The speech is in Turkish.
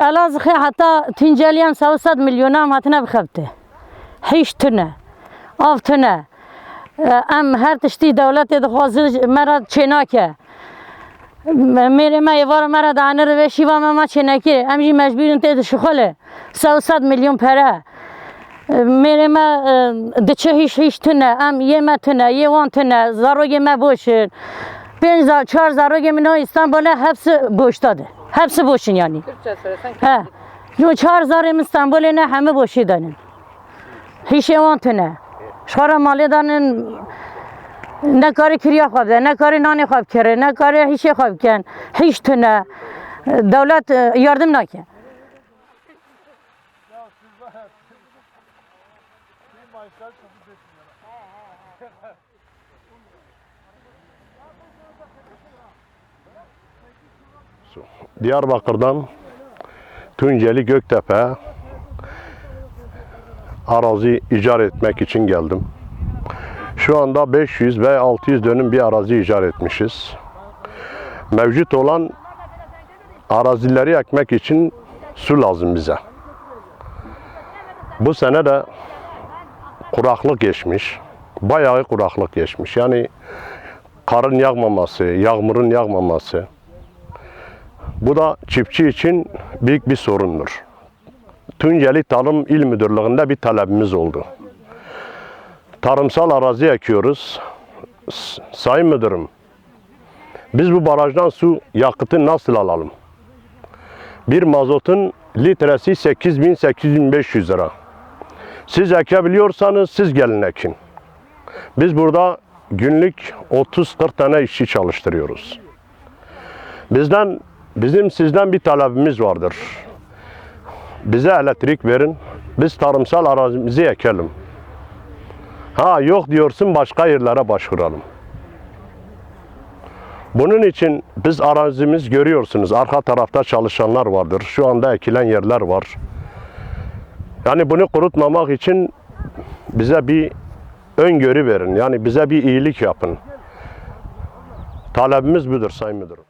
الازخي حتى تنجليان سوسد مليون ما هاتنا بخبته. هیچ تنه. آف تنه. ام هر تشتی دولت دخوازی مرا چناکه. میره ما یوار مرا دانه رو بشی و ما چناکی امجی مجبورین تید شخله سوسد میلیون پره. Merime e, dıçı hiç hiç tüne, em yeme tüne, yevan tüne, zaro yeme boşun. Ben zar, çar zaro yemin o İstanbul'a hepsi boştadı. Hepsi boşun yani. Türkçe söylesen. He. Çar zarım İstanbul'a ne hemi boşidanın. Hiç yevan tüne. Şara malidanın ne karı kiriya kabde, ne karı nane kabkere, ne karı hiç kab ken, hiç tüne. Devlet e, yardım nakin e, yardım nake. Diyarbakır'dan Tunceli Göktepe arazi icar etmek için geldim. Şu anda 500 ve 600 dönüm bir arazi icar etmişiz. Mevcut olan arazileri ekmek için su lazım bize. Bu sene de kuraklık geçmiş. Bayağı kuraklık geçmiş. Yani karın yağmaması, yağmurun yağmaması. Bu da çiftçi için büyük bir sorundur. Tunceli Tarım İl Müdürlüğü'nde bir talebimiz oldu. Tarımsal arazi ekiyoruz. Sayın Müdürüm, biz bu barajdan su yakıtı nasıl alalım? Bir mazotun litresi 8800 lira. Siz ekebiliyorsanız siz gelin ekin. Biz burada günlük 30-40 tane işçi çalıştırıyoruz. Bizden bizim sizden bir talebimiz vardır. Bize elektrik verin. Biz tarımsal arazimizi ekelim. Ha yok diyorsun başka yerlere başvuralım. Bunun için biz arazimiz görüyorsunuz. Arka tarafta çalışanlar vardır. Şu anda ekilen yerler var. Yani bunu kurutmamak için bize bir öngörü verin. Yani bize bir iyilik yapın. Talebimiz budur Sayın Müdürüm.